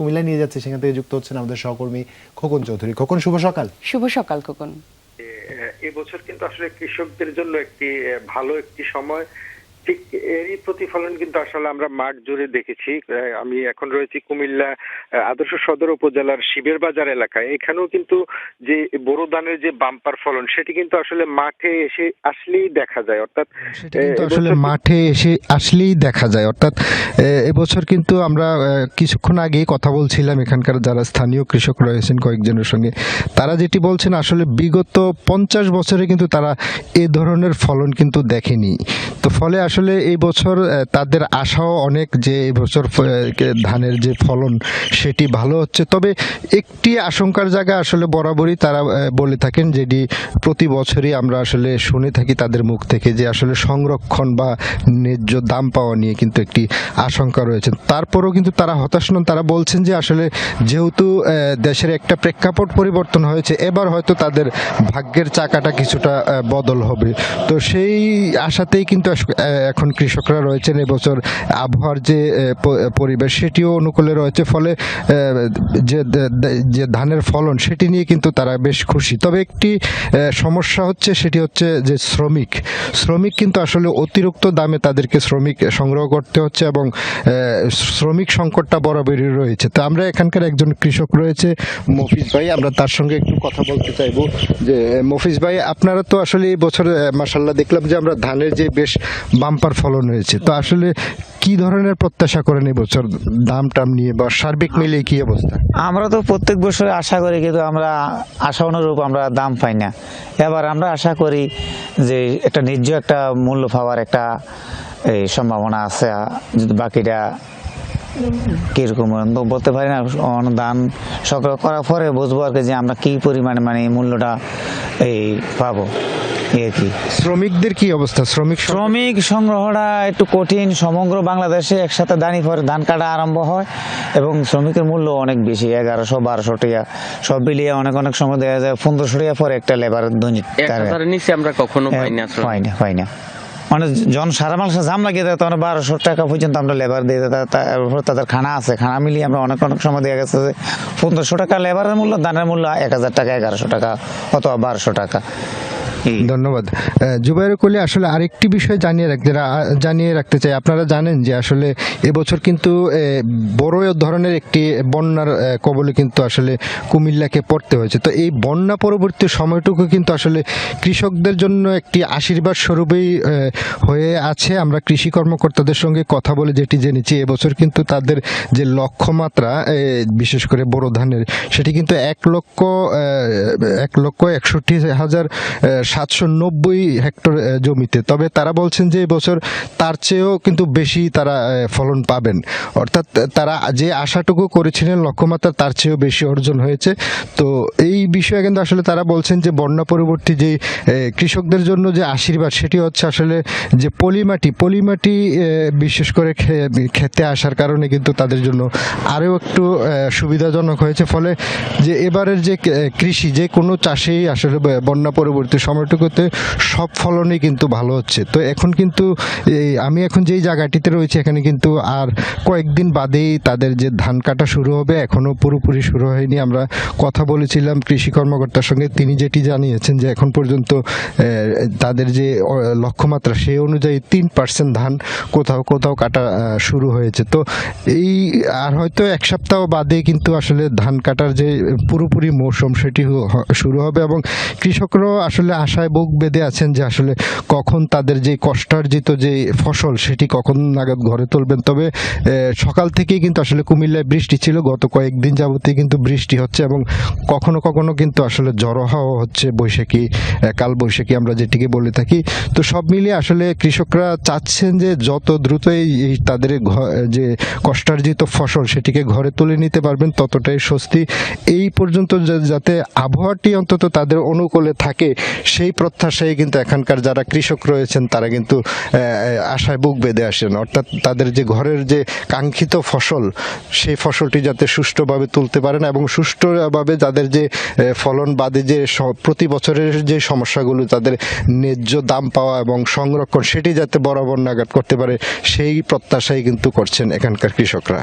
কুমিল্লা নিয়ে যাচ্ছে সেখান থেকে যুক্ত হচ্ছেন আমাদের সহকর্মী খোকন চৌধুরী। খোকন শুভ সকাল। শুভ সকাল খোকন। এবছর কিন্তু আসলে কৃষকদের জন্য একটি ভালো একটি সময়। ঠিক এরই প্রতিফলন কিন্তু আসলে আমরা মাঠ জুড়ে দেখেছি। আমি এখন রয়েছি কুমিল্লা আদর্শ সদর উপজেলার শিবের বাজার এলাকায়। এখানেও কিন্তু যে বোরো ধানের যে বাম্পার ফলন সেটি কিন্তু আসলে মাঠে এসে আসলেই দেখা যায়। অর্থাৎ আসলে মাঠে এসে আসলেই দেখা যায়। অর্থাৎ এবছর কিন্তু আমরা কিছুক্ষণ আগেই কথা বলছিলাম এখানকার যারা স্থানীয় কৃষক রয়েছেন কয়েকজনের সঙ্গে। তারা যেটি বলছেন আসলে বিগত পঞ্চাশ বছরে কিন্তু তারা এ ধরনের ফলন কিন্তু দেখেনি। তো ফলে আসলে এই বছর তাদের আশাও অনেক যে এই বছর ফ- এ, কে- ধানের যে ফলন সেটি ভালো হচ্ছে। তবে একটি আশঙ্কার জায়গা আসলে বরাবরই তারা বলে থাকেন যেটি প্রতি বছরই আমরা আসলে শুনে থাকি তাদের মুখ থেকে যে আসলে সংরক্ষণ বা ন্যায্য দাম পাওয়া নিয়ে কিন্তু একটি আশঙ্কা রয়েছে। তারপরেও কিন্তু তারা হতাশ নন। তারা বলছেন যে আসলে যেহেতু দেশের একটা প্রেক্ষাপট পরিবর্তন হয়েছে এবার হয়তো তাদের ভাগ্যের চাকাটা কিছুটা বদল হবে। তো সেই আশাতেই কিন্তু এখন কৃষকরা রয়েছেন এবছর আবহাওয়ার যে পরিবেশ সেটিও অনুকূলে রয়েছে। ফলে যে যে ধানের ফলন সেটি নিয়ে কিন্তু তারা বেশ খুশি। তবে একটি সমস্যা হচ্ছে সেটি হচ্ছে যে শ্রমিক। শ্রমিক কিন্তু আসলে অতিরিক্ত দামে তাদেরকে শ্রমিক সংগ্রহ করতে হচ্ছে এবং শ্রমিক সংকটটা বরাবরই রয়েছে। তো আমরা এখানকার একজন কৃষক রয়েছে, মফিজ ভাই। আমরা তার সঙ্গে একটু কথা বলতে চাইব যে, মফিজ ভাই, আপনারা তো আসলে এই বছর মাসাল্লাহ দেখলাম যে আমরা ধানের যে বেশ বাম্পার ফলন হয়েছে তো আসলে কি ধরনের প্রত্যাশা করেন এবছর দাম টাম নিয়ে বা সার্বিক মিলিয়ে কি অবস্থা? আমরা তো প্রত্যেক বছর আশা করি, কিন্তু আমরা আশা অনুরূপ আমরা দাম পাই না। এবার আমরা আশা করি যে একটা ন্যায্য একটা মূল্য পাওয়ার একটা এই সম্ভাবনা আছে। যদি বাকিটা কীরকম বলতে পারি না। অনুদান সংগ্রহ করার পরে বুঝব আর কি যে আমরা কি পরিমাণে মানে মূল্যটা, এই পাবো। আর কি শ্রমিকদের কি অবস্থা? শ্রমিক শ্রমিক সংগ্রহটা একটু কঠিন। সমগ্র বাংলাদেশে একসাথে দানি পরে ধান কাটা আরম্ভ হয় এবং শ্রমিকের মূল্য অনেক বেশি এগারোশো বারোশো টাকা। সব মিলিয়ে অনেক অনেক সময় দেখা যায় পনেরোশো টাকা পরে একটা লেবার দৈনিক নিচে আমরা কখনো পাই না শ্রমিক। পাই না পাই না। মানে জন সারা মানুষের জাম লাগিয়ে দেয় তখন বারোশো টাকা পর্যন্ত আমরা লেবার দিয়ে তা- তারপর তাদের খানা আছে খানা মিলিয়ে আমরা অনেক অনেক সময় দেখা গেছে যে পনেরোশো টাকা লেবারের মূল্য দানের মূল্য এক হাজার টাকা এগারোশো টাকা অথবা বারোশো টাকা। ধন্যবাদ। জুবাইর কলি আসলে আরেকটি বিষয় জানিয়ে রাখতে জানিয়ে রাখতে চাই, আপনারা জানেন যে আসলে এবছর কিন্তু বড় ধরনের একটি বন্যার কবলে কিন্তু আসলে কুমিল্লাকে পড়তে হয়েছে। তো এই বন্যা পরবর্তী সময়টুকু কিন্তু আসলে কৃষকদের জন্য একটি আশীর্বাদ স্বরূপেই হয়ে আছে। আমরা কৃষি কর্মকর্তাদের সঙ্গে কথা বলে যেটি জেনেছি, এবছর কিন্তু তাদের যে লক্ষ্যমাত্রা বিশেষ করে বড় ধানের, সেটি কিন্তু এক লক্ষ এক লক্ষ একষট্টি হাজার সাতশো নব্বই হেক্টর জমিতে। তবে তারা বলছেন যে এবছর তার চেয়েও কিন্তু বেশি তারা ফলন পাবেন। অর্থাৎ তারা যে আশাটুকু করেছিলেন, লক্ষ্যমাত্রা তার চেয়েও বেশি অর্জন হয়েছে। তো এই বিষয়ে কিন্তু আসলে তারা বলছেন যে বন্যা পরবর্তী যে কৃষকদের জন্য যে আশীর্বাদ, সেটি হচ্ছে আসলে যে পলিমাটি। পলিমাটি বিশেষ করে খেতে আসার কারণে কিন্তু তাদের জন্য আরও একটু সুবিধাজনক হয়েছে। ফলে যে এবারের যে কৃষি, যে কোনো চাষেই আসলে বন্যা পরবর্তী সময়টুকুতে সব ফলনই কিন্তু ভালো হচ্ছে। তো এখন কিন্তু এই, আমি এখন যেই জায়গাটিতে রয়েছে, এখানে কিন্তু আর কয়েকদিন বাদেই তাদের যে ধান কাটা শুরু হবে, এখনও পুরোপুরি শুরু হয়নি। আমরা কথা বলেছিলাম কৃষি কর্মকর্তার সঙ্গে, তিনি যেটি জানিয়েছেন যে এখন পর্যন্ত তাদের যে লক্ষ্যমাত্রা, সেই অনুযায়ী তিন পার্সেন্ট ধান কোথাও কোথাও কাটা শুরু হয়েছে। তো এই, আর হয়তো এক সপ্তাহ বাদে কিন্তু আসলে ধান কাটার যে পুরোপুরি মৌসুম, সেটি শুরু হবে এবং কৃষকরাও আসলে আশায় বুক বেঁধে আছেন যে আসলে কখন তাদের যে কষ্টার্জিত যে ফসল সেটি কখন নাগাদ ঘরে তুলবেন। তবে সকাল থেকেই কিন্তু আসলে কুমিল্লায় বৃষ্টি ছিল। গত কয়েকদিন যাবতীয় কিন্তু বৃষ্টি হচ্ছে এবং কখনো কখনো কিন্তু আসলে জড়ো হাওয়া হচ্ছে বৈশাখী কাল বৈশাখী আমরা যেটিকে বলে থাকি। তো সব মিলিয়ে আসলে কৃষকরা চাচ্ছেন যে যত দ্রুত এই তাদের যে কষ্টার্জিত ফসল সেটিকে ঘরে তুলে নিতে পারবেন, ততটাই স্বস্তি। এই পর্যন্ত যাতে আবহাওয়াটি অন্তত তাদের অনুকূলে থাকে সেই প্রত্যাশায় কিন্তু এখানকার যারা কৃষক রয়েছেন, তারা কিন্তু আশায় বুক বেঁধে আসেন। অর্থাৎ তাদের যে ঘরের যে কাঙ্ক্ষিত ফসল, সেই ফসলটি যাতে সুষ্ঠুভাবে তুলতে পারেন এবং সুষ্ঠুভাবে যাদের যে ফলন বাদে যে প্রতি বছরের যে সমস্যাগুলো, তাদের ন্যায্য দাম পাওয়া এবং সংরক্ষণ, সেটি যাতে বরাবর নাগাদ করতে পারে, সেই প্রত্যাশাই কিন্তু করছেন এখানকার কৃষকরা।